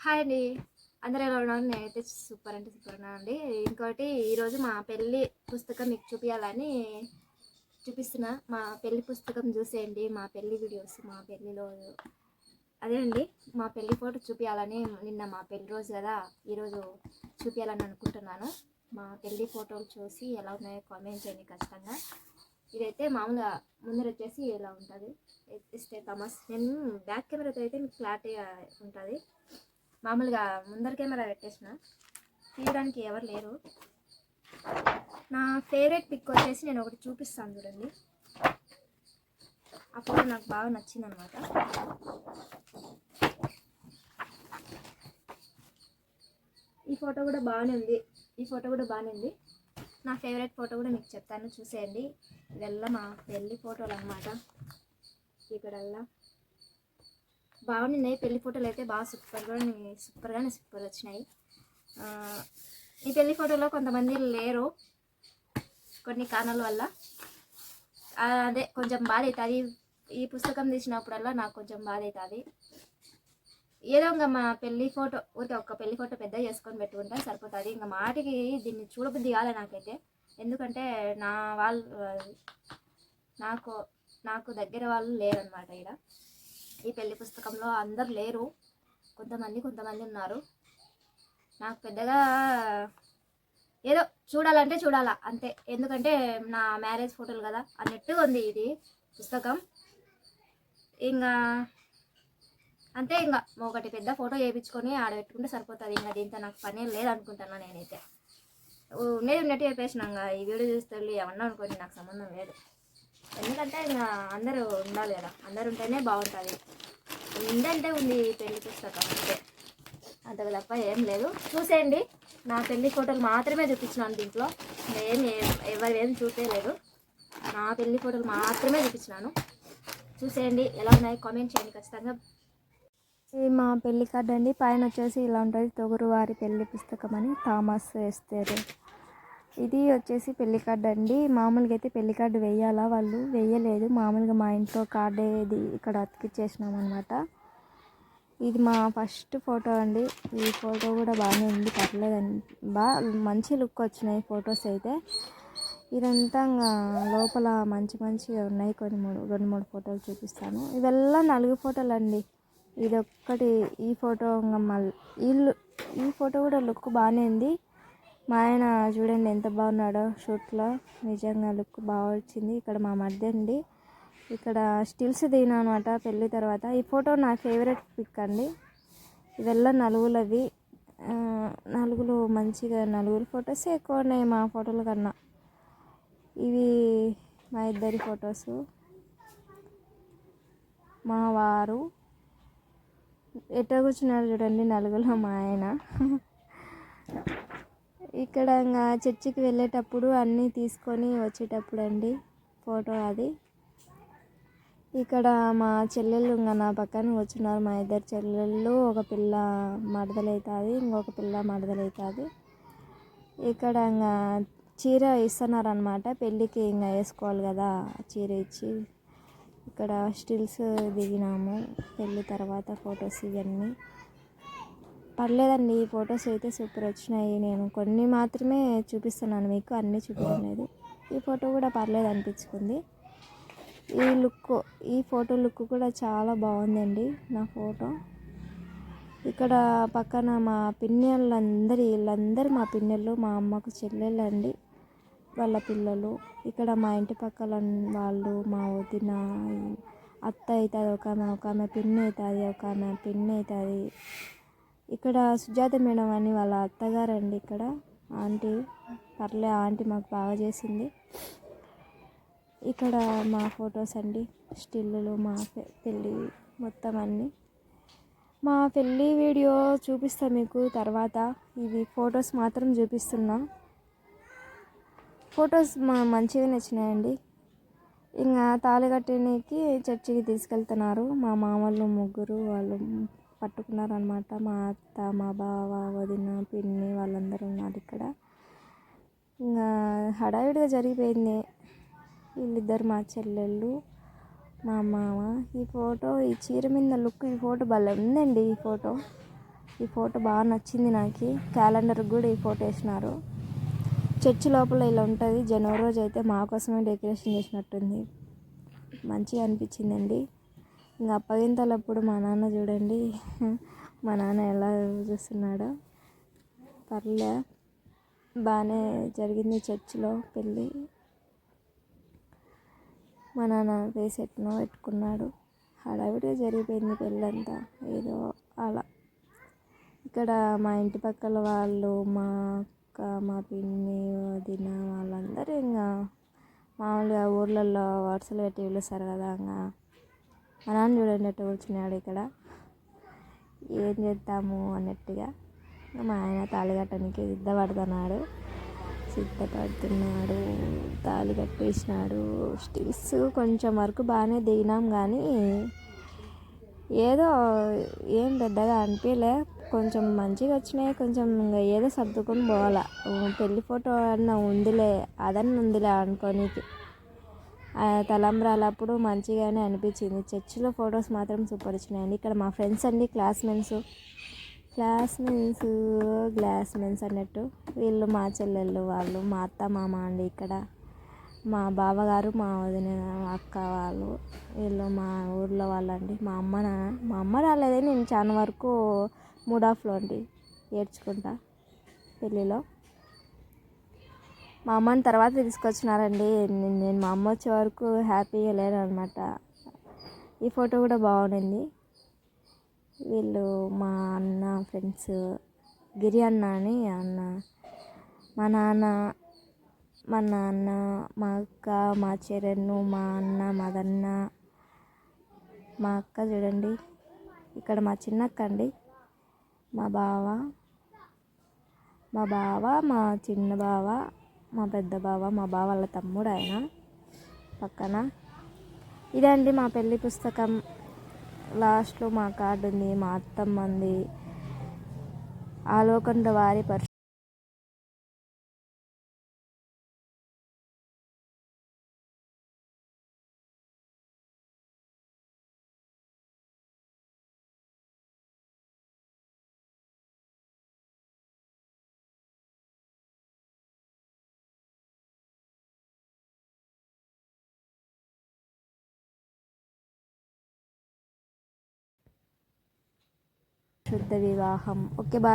Hi అండి. అందరూ ఎలా ఉన్నారు? నేనైతే సూపర్ అంటే సూపర్ ఉన్నాను అండి. ఇంకోటి ఈరోజు మా పెళ్ళి పుస్తకం మీకు చూపించాలని చూపిస్తున్నా. మా పెళ్ళి పుస్తకం చూసేయండి. మా పెళ్ళి వీడియోస్ మా పెళ్ళిలో అదే అండి. మా పెళ్ళి ఫోటో చూపించాలని నిన్న మా పెళ్ళి రోజు కదా ఈరోజు చూపించాలని అనుకుంటున్నాను. మా పెళ్ళి ఫోటోలు చూసి ఎలా ఉన్నాయో కామెంట్ చేయండి ఖచ్చితంగా. ఇదైతే మామూలుగా ముందర వచ్చేసి ఇలా ఉంటుంది. ఇస్తే తమస్. నేను బ్యాక్ కెమెరాతో అయితే మీకు క్లారిటీగా ఉంటుంది. మామూలుగా ముందర కెమెరా పెట్టేసిన. తీయడానికి ఎవరు లేరు. నా ఫేవరెట్ పిక్ వచ్చేసి నేను ఒకటి చూపిస్తాను చూడండి. ఆ ఫోటో నాకు బాగా నచ్చింది అనమాట ఈ ఫోటో కూడా బాగానే ఉంది. ఈ ఫోటో కూడా బాగానే ఉంది. నా ఫేవరెట్ ఫోటో కూడా మీకు చెప్తాను చూసేయండి. ఇవెల్లా మా పెళ్ళి ఫోటోలు అనమాట ఇక్కడల్లా బాగున్నాయి పెళ్ళి ఫోటోలు అయితే బాగా సూపర్గా సూపర్గానే సూపర్ వచ్చినాయి. ఈ పెళ్ళి ఫోటోలో కొంతమంది లేరు కొన్ని కారణాల వల్ల. అదే కొంచెం బాధ అవుతుంది ఈ పుస్తకం తీసినప్పుడల్లా నాకు కొంచెం బాధ అవుతుంది ఏదో ఇంకా మా పెళ్ళి ఫోటో ఊరికే ఒక పెళ్ళి ఫోటో పెద్ద చేసుకొని పెట్టుకుంటే సరిపోతుంది. ఇంకా మాటికి దీన్ని చూడబుద్ధి కాలే నాకైతే. ఎందుకంటే నా వాళ్ళు నాకు నాకు దగ్గర వాళ్ళు లేరనమాట ఇక్కడ ఈ పెళ్ళి పుస్తకంలో అందరు లేరు. కొంతమంది కొంతమంది ఉన్నారు. నాకు పెద్దగా ఏదో చూడాలంటే చూడాలా అంతే. ఎందుకంటే నా మ్యారేజ్ ఫోటోలు కదా అన్నట్టుగా ఉంది ఇది పుస్తకం. ఇంకా అంతే ఇంకా ఒకటి పెద్ద ఫోటో చేయించుకొని ఆడ పెట్టుకుంటే సరిపోతుంది. ఇంకా దీంతో నాకు పని లేదనుకుంటున్నా నేనైతే. ఉండేది ఉన్నట్టు చెప్పేసినాక ఈ వీడియో చూస్తే ఏమన్నా అనుకోండి నాకు సంబంధం లేదు. ఎందుకంటే ఇంకా అందరూ ఉండాలి కదా. అందరు ఉంటేనే బాగుంటుంది. ఉందంటే ఉంది పెళ్ళి పుస్తకం అంతే. అంతకు తప్ప ఏం లేదు. చూసేయండి. నా పెళ్ళి ఫోటోలు మాత్రమే చూపించినాను దీంట్లో. ఏం ఎవరు ఏం చూపేయలేదు నా పెళ్ళి ఫోటోలు మాత్రమే చూపించినాను. చూసేయండి. ఎలా ఉన్నాయి? కామెంట్ చేయండి ఖచ్చితంగా. ఇది మా పెళ్ళి కార్డు అండి. పైన వచ్చేసి ఇలా ఉంటుంది తొగురువారి పెళ్ళి పుస్తకం అని థామస్ వేస్తారు ఇది వచ్చేసి పెళ్ళి కార్డు అండి. మామూలుగా అయితే పెళ్ళి కార్డు వేయాలా వాళ్ళు? వేయలేదు. మామూలుగా మా ఇంట్లో కార్డే ఇది ఇక్కడ అతికిచ్చేసినాం అనమాట ఇది మా ఫస్ట్ ఫోటో అండి. ఈ ఫోటో కూడా బాగానే ఉంది. పర్లేదండి. బాగా మంచి లుక్ వచ్చినాయి ఫొటోస్ అయితే. ఇదంతా ఇంకా లోపల మంచి మంచిగా ఉన్నాయి. కొన్ని మూడు రెండు మూడు ఫోటోలు చూపిస్తాను. ఇవెల్లా నలుగు ఫోటోలు అండి ఇది ఒక్కటి ఈ ఫోటో ఇంకా మళ్ళీ ఇల్లు ఈ ఫోటో కూడా లుక్ బాగానే ఉంది. మా ఆయన చూడండి ఎంత బాగున్నాడో షూట్లో. నిజంగా లుక్ బాగా వచ్చింది. ఇక్కడ మా మధ్య అండి. ఇక్కడ స్టిల్స్ దిగినా అనమాట పెళ్ళి తర్వాత. ఈ ఫోటో నా ఫేవరెట్ పిక్ అండి. ఇవెల్లా నలుగులవి. నలుగులు మంచిగా నలుగురు ఫొటోస్ ఎక్కువ ఉన్నాయి మా ఫోటోల కన్నా. ఇవి మా ఇద్దరి ఫొటోస్. మా వారు. ఎట్లా కూర్చున్నారు చూడండి నలుగులో మా ఆయన. ఇక్కడ ఇంకా చర్చికి వెళ్ళేటప్పుడు అన్నీ తీసుకొని వచ్చేటప్పుడు అండి ఫోటో అది. ఇక్కడ మా చెల్లెళ్ళు ఇంకా నా పక్కన వచ్చినారు మా ఇద్దరు చెల్లెళ్ళు. ఒక పిల్ల మడదలవుతుంది ఇంకొక పిల్ల మడదలవుతుంది ఇక్కడ ఇంకా చీర ఇస్తున్నారనమాట పెళ్ళికి ఇంకా వేసుకోవాలి కదా చీర ఇచ్చి. ఇక్కడ స్టిల్స్ దిగినాము. పెళ్ళి తర్వాత ఫొటోస్ ఇవన్నీ. పర్లేదండి ఈ ఫొటోస్ అయితే సూపర్ వచ్చినాయి. నేను కొన్ని మాత్రమే చూపిస్తున్నాను మీకు అన్నీ చూపించలేదు ఈ ఫోటో కూడా పర్లేదు అనిపించుకుంది. ఈ లుక్ ఈ ఫోటో లుక్ కూడా చాలా బాగుందండి నా ఫోటో. ఇక్కడ పక్కన మా పిన్నెళ్ళందరి వీళ్ళందరూ మా పిన్నెళ్ళు మా అమ్మకు చెల్లెళ్ళు అండి వాళ్ళ పిల్లలు. ఇక్కడ మా ఇంటి పక్కల వాళ్ళు మా వదిన అత్త అవుతుంది ఒక ఆమె ఒక ఆమె పిన్ని అవుతుంది ఒక ఆమె పిన్ని అవుతుంది. ఇక్కడ సుజాత మేడం అని వాళ్ళ అత్తగారు అండి ఇక్కడ. ఆంటీ పర్లే ఆంటీ మాకు బాగా చేసింది. ఇక్కడ మా ఫొటోస్ అండి స్టిల్లులు మా పెళ్ళి మొత్తం అన్నీ. మా పెళ్ళి వీడియో చూపిస్తా మీకు తర్వాత. ఇవి ఫొటోస్ మాత్రం చూపిస్తున్నా. ఫొటోస్ మా మంచిగా నచ్చినాయండి. ఇంకా తాళి కట్టడానికి చర్చికి తీసుకెళ్తున్నారు. మా మామలు ముగ్గురు వాళ్ళు పట్టుకున్నారనమాట మా అత్త మా బావ వదిన పిన్ని వాళ్ళందరూ ఉన్నారు ఇక్కడ. ఇంకా హడావిడిగా జరిగిపోయింది. వీళ్ళిద్దరు మా చెల్లెళ్ళు మా మామ. ఈ ఫోటో ఈ చీర మీద లుక్ ఈ ఫోటో భలే ఉందండి ఈ ఫోటో. ఈ ఫోటో బాగా నచ్చింది నాకు. క్యాలెండర్కి కూడా ఈ ఫోటో వేసినారు. చర్చి లోపల ఇలా ఉంటుంది. జనవరి రోజు అయితే మా కోసమే డెకరేషన్ చేసినట్టుంది. మంచిగా అనిపించిందండి. ఇంకా అప్పగింతలప్పుడు మా నాన్న చూడండి. మా నాన్న ఎలా చూస్తున్నాడో. పర్లే. బాగానే జరిగింది చర్చిలో పెళ్ళి. మా నాన్న ఫేస్ ఎట్నో పెట్టుకున్నాడు. హడావిడిగా జరిగిపోయింది పెళ్ళంతా. ఏదో అలా. ఇక్కడ మా ఇంటి పక్కల వాళ్ళు మా అక్క మా పిన్ని వదిన వాళ్ళందరూ ఇంకా మామూలుగా ఊర్లలో వరుసలు పెట్టి పిలుస్తారు కదా ఇంకా మా నాన్న చూడండి ఎట్ట కూర్చున్నాడు ఇక్కడ. ఏం చేద్దాము అన్నట్టుగా మా ఆయన తాళి కట్టడానికి సిద్ధపడుతున్నాడు. సిద్ధపడుతున్నాడు తాళి కట్టేసినాడు. స్టిల్స్ కొంచెం వరకు బాగానే దిగినాం కానీ ఏదో ఏం పెద్దగా అనిపించలే కొంచెం మంచిగా వచ్చినాయి. కొంచెం ఇంకా ఏదో సర్దుకొని పోవాలా. పెళ్ళి ఫోటో అన్న ఉందిలే అదన్న ఉందిలే అనుకోనికి. తలంబ్రాలప్పుడు మంచిగానే అనిపించింది. చర్చిలో ఫొటోస్ మాత్రం సూపర్ వచ్చినాయండి. ఇక్కడ మా ఫ్రెండ్స్ అండి క్లాస్మేట్స్. క్లాస్మేట్స్ గ్లాస్మేట్స్ అన్నట్టు. వీళ్ళు మా చెల్లెళ్ళు వాళ్ళు మా అత్త మామ అండి ఇక్కడ. మా బావగారు మా వదిన అక్క వాళ్ళు. వీళ్ళు మా ఊర్లో వాళ్ళండి. మా అమ్మ నాన్న. మా అమ్మ రాలేదే నేను చాలా వరకు మూడ్ ఆఫ్లో అండి ఏడ్చుకుంటా పెళ్ళిలో. మా అమ్మని తర్వాత తీసుకొచ్చినారండి. నేను మా అమ్మ వచ్చే వరకు హ్యాపీగా లేను అనమాట ఈ ఫోటో కూడా బాగుండింది. వీళ్ళు మా అన్న ఫ్రెండ్స్ గిరి అన్న అని అన్న మా నాన్న మా నాన్న మా అక్క మా చెరన్ను మా అన్న మదన్న మా అక్క చూడండి. ఇక్కడ మా చిన్నక్క అండి. మా బావ మా బావ మా చిన్న బావ మా పెద్ద బావ మా బావ వాళ్ళ తమ్ముడు ఆయన పక్కన. ఇదండి మా పెళ్ళి పుస్తకం. లాస్ట్లో మా కార్డు ఉంది మా అత్తమ్మంది. ఆలోకంలో వారి పరి ശുദ്ധ വിവാഹം ഓക്കെ ബൈ